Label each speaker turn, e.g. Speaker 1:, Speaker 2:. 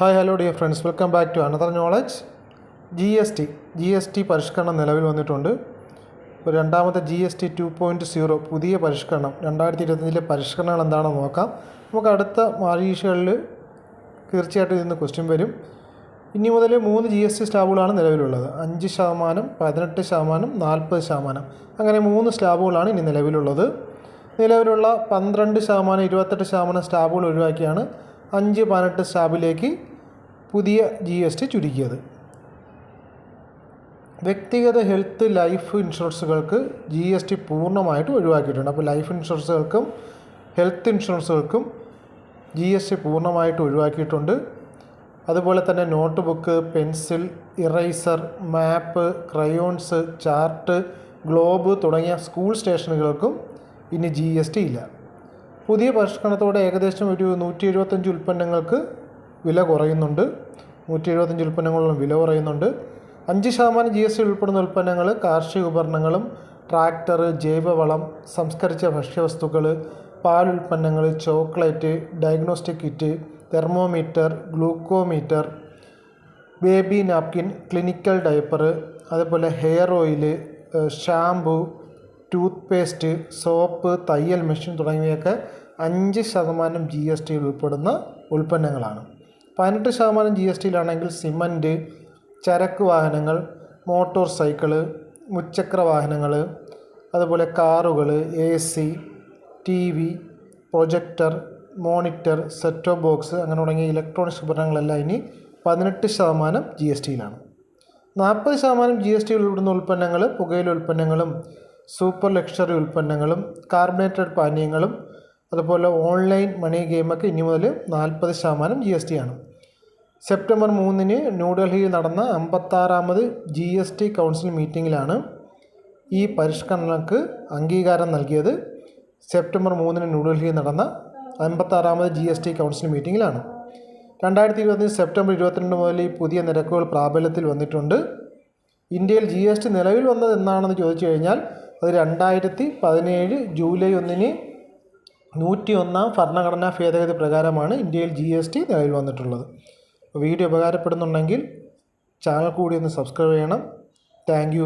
Speaker 1: Hi hello dear friends welcome back to another knowledge G S T G S T പരിഷ്കരണം നിലവിൽ വന്നിട്ടുണ്ട്. ഇപ്പോൾ രണ്ടാമത്തെ G S T two point zero പുതിയ പരിഷ്കരണം. രണ്ടായിരത്തി ഇരുപത്തഞ്ചിലെ പരിഷ്കരണങ്ങൾ എന്താണെന്ന് നോക്കാം. നമുക്ക് അടുത്ത പരീക്ഷകളിൽ തീർച്ചയായിട്ടും ഇതിൽ നിന്ന് ക്വസ്റ്റ്യൻ വരും. ഇനി മുതൽ മൂന്ന് ജി എസ് ടി സ്ലാബുകളാണ് നിലവിലുള്ളത്. അഞ്ച് ശതമാനം പതിനെട്ട് ശതമാനം നാൽപ്പത് ശതമാനം. അങ്ങനെ മൂന്ന് സ്ലാബുകളാണ് ഇനി നിലവിലുള്ളത്. നിലവിലുള്ള പന്ത്രണ്ട് ശതമാനം ഇരുപത്തെട്ട് ശതമാനം സ്ലാബുകൾ ഒഴിവാക്കിയാണ് അഞ്ച് പതിനെട്ട് സ്ലാബിലേക്ക് പുതിയ ജി എസ് ടി ചുരുക്കിയത്. വ്യക്തിഗത ഹെൽത്ത് ലൈഫ് ഇൻഷുറൻസുകൾക്ക് ജി എസ് ടി പൂർണമായിട്ട് ഒഴിവാക്കിയിട്ടുണ്ട്. അപ്പോൾ ലൈഫ് ഇൻഷുറൻസുകൾക്കും ഹെൽത്ത് ഇൻഷുറൻസുകൾക്കും ജി എസ് ടി പൂർണമായിട്ട് ഒഴിവാക്കിയിട്ടുണ്ട്. അതുപോലെ തന്നെ notebook pencil eraser map crayons chart globe തുടങ്ങിയ സ്കൂൾ സ്റ്റേഷനുകൾക്കും ഇനി ജി എസ് ടി ഇല്ല. പുതിയ പരിഷ്കരണത്തോടെ ഏകദേശം ഒരു നൂറ്റി എഴുപത്തഞ്ച് ഉൽപ്പന്നങ്ങൾക്ക് വില കുറയുന്നുണ്ട്. നൂറ്റി എഴുപത്തഞ്ച് ഉൽപ്പന്നങ്ങളിലും വില കുറയുന്നുണ്ട്. അഞ്ച് ശതമാനം ജി എസ് ടി ഉൾപ്പെടുന്ന ഉൽപ്പന്നങ്ങൾ കാർഷിക ഉപകരണങ്ങളും ട്രാക്ടർ ജൈവവളം സംസ്കരിച്ച ഭക്ഷ്യവസ്തുക്കൾ പാലുൽപ്പന്നങ്ങൾ chocolate diagnostic kit thermometer glucometer baby napkin clinical diaper അതുപോലെ hair oil shampoo toothpaste soap തയ്യൽ മെഷീൻ തുടങ്ങിയവയൊക്കെ അഞ്ച് ശതമാനം ജി എസ് ടിയിൽ ഉൾപ്പെടുന്ന ഉൽപ്പന്നങ്ങളാണ്. പതിനെട്ട് ശതമാനം ജി എസ് ടിയിലാണെങ്കിൽ സിമന്റ് ചരക്ക് വാഹനങ്ങൾ മോട്ടോർ സൈക്കിൾ മുച്ചക്ര വാഹനങ്ങൾ അതുപോലെ കാറുകൾ A C T V projector monitor set-top box അങ്ങനെ തുടങ്ങിയ ഇലക്ട്രോണിക്സ് ഉപകരണങ്ങളെല്ലാം ഇനി പതിനെട്ട് ശതമാനം ജി എസ് ടിയിലാണ് നാൽപ്പത് ശതമാനം ജി എസ് ടി ഉൾപ്പെടുന്ന ഉൽപ്പന്നങ്ങൾ പുകയില ഉൽപ്പന്നങ്ങളും സൂപ്പർ ലക്ഷറി ഉൽപ്പന്നങ്ങളും കാർബണേറ്റഡ് പാനീയങ്ങളും അതുപോലെ ഓൺലൈൻ മണി ഗെയിമൊക്കെ ഇനി മുതൽ നാൽപ്പത് ശതമാനം ജി എസ് ടി ആണ് സെപ്റ്റംബർ മൂന്നിന് ന്യൂഡൽഹിയിൽ നടന്ന അമ്പത്താറാമത് ജി എസ് ടി കൗൺസിൽ മീറ്റിങ്ങിലാണ് ഈ പരിഷ്കരണങ്ങൾക്ക് അംഗീകാരം നൽകിയത്. സെപ്റ്റംബർ മൂന്നിന് ന്യൂഡൽഹിയിൽ നടന്ന അമ്പത്താറാമത് ജി എസ് ടി കൗൺസിൽ മീറ്റിങ്ങിലാണ് രണ്ടായിരത്തി ഇരുപത്തഞ്ച് സെപ്റ്റംബർ ഇരുപത്തിരണ്ട് മുതൽ ഈ പുതിയ നിരക്കുകൾ പ്രാബല്യത്തിൽ വന്നിട്ടുണ്ട്. ഇന്ത്യയിൽ ജി എസ് ടി നിലവിൽ വന്നത് എന്നാണെന്ന് ചോദിച്ചു കഴിഞ്ഞാൽ അത് രണ്ടായിരത്തി പതിനേഴ് ജൂലൈ ഒന്നിന് നൂറ്റി ഒന്നാം ഭരണഘടനാ ഭേദഗതി പ്രകാരമാണ് ഇന്ത്യയിൽ ജി എസ് ടി നിലവിൽ വന്നിട്ടുള്ളത്. വീഡിയോ ഉപകാരപ്പെടുന്നുണ്ടെങ്കിൽ ചാനൽ കൂടി ഒന്ന് സബ്സ്ക്രൈബ് ചെയ്യണം. താങ്ക്